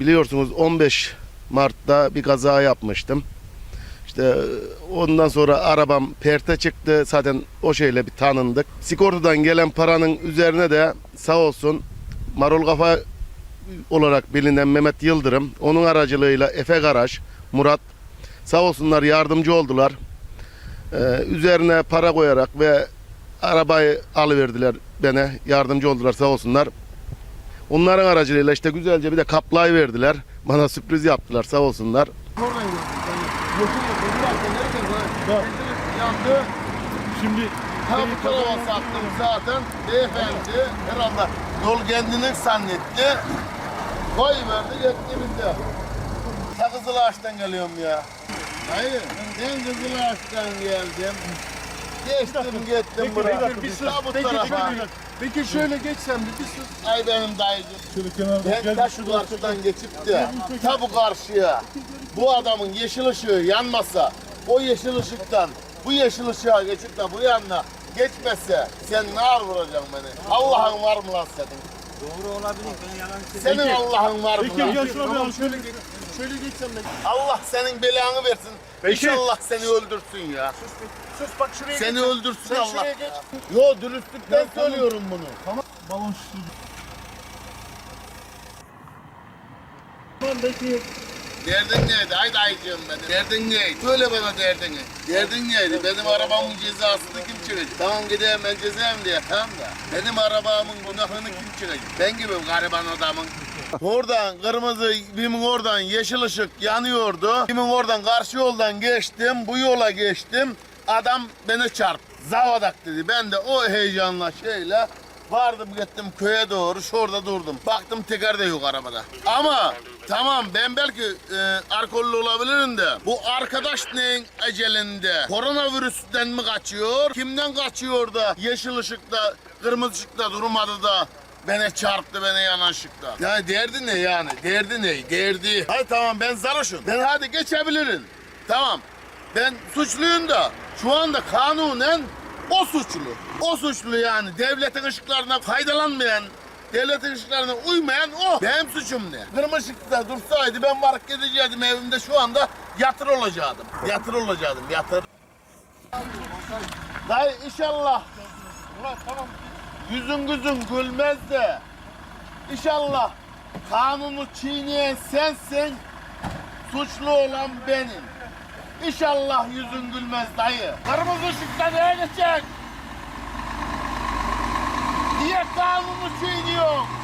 biliyorsunuz 15 Mart'ta bir kaza yapmıştım. İşte ondan sonra arabam perte çıktı. Zaten o şeyle bir tanındık. Sigortadan gelen paranın üzerine de sağ olsun Marul Kafa olarak bilinen Mehmet Yıldırım, onun aracılığıyla Efe Garaj, Murat sağ olsunlar yardımcı oldular. Ee, üzerine para koyarak ve arabayı alıverdiler bana. Yardımcı oldular sağ olsunlar. Onların aracılığıyla işte güzelce bir de kaplayı verdiler. Bana sürpriz yaptılar sağ olsunlar. Oradan gördüm. Yani yokuyor, yokuyor. Nereden lan? Yandı. Şimdi Ha bu tarafa sattım zaten. Beyefendi herhalde yol kendini zannetti. Koy verdi gitti bizde. Ta Kızılaş'tan geliyorum ya. Hayır ben Kızılaş'tan geldim. Geçtim gittim buraya. bir sus. Bu Peki, tarafa. şöyle- Peki şöyle geçsem bir, bir sus. Ay benim dayıcım. şöyle kenarda Ben gel ta şu şuradan karşıdan geçip de ta bu karşıya bu adamın yeşil ışığı yanmasa o yeşil ışıktan bu yeşil ışığa geçip de bu yanına geçmese sen ne ar vuracaksın beni? Allah'ın var mı lan senin? Doğru olabilir. Ben yalan Senin. Allah'ın var mı Peki lan? gel şuna bir al. şöyle geç. Şöyle geçsem ben. Allah senin belanı versin. Peki. İnşallah seni öldürsün ya. Sus bak şuraya Seni geç. öldürsün Sen Allah. şuraya geç. Yo dürüstlükten Ya tamam. söylüyorum bunu. Balon şişti. Tamam bekliyorum. Derdin neydi? Ay dayıcığım benim. Derdin neydi? Söyle bana derdini. Derdin neydi? Benim arabamın cezasını kim çekecek? Tamam gideyim ben cezayım diye tamam da. Benim arabamın günahını kim çekecek? Ben gibi gariban adamın. Oradan kırmızı bimin oradan yeşil ışık yanıyordu. Bimin oradan karşı yoldan geçtim. Bu yola geçtim. Adam beni çarptı. Zavadak dedi. Ben de o heyecanla şeyle Vardım gittim köye doğru şurada durdum. Baktım teker de yok arabada. Ama tamam ben belki e, alkollü olabilirim de bu arkadaş neyin ecelinde? Koronavirüsten mi kaçıyor? Kimden kaçıyor da yeşil ışıkta kırmızı ışıkta durmadı da beni çarptı beni yanan ışıkta. Yani derdi ne yani? Derdi ne? Derdi. Hayır tamam ben sarhoşum. Ben hadi geçebilirim. Tamam. Ben suçluyum da şu anda kanunen o suçlu. O suçlu yani devletin ışıklarına faydalanmayan, devletin ışıklarına uymayan o. Benim suçum ne? Kırmızı ışıkta dursaydı ben varıp gidecektim evimde şu anda yatır olacaktım. Yatır olacaktım yatır. Dayı inşallah Ulan yüzün gözün gülmez de inşallah kanunu çiğneyen sensin, suçlu olan benim. İnşallah yüzün gülmez dayı. Kırmızı ışıkta neye geçecek? Niye kanunu çiğniyorsun?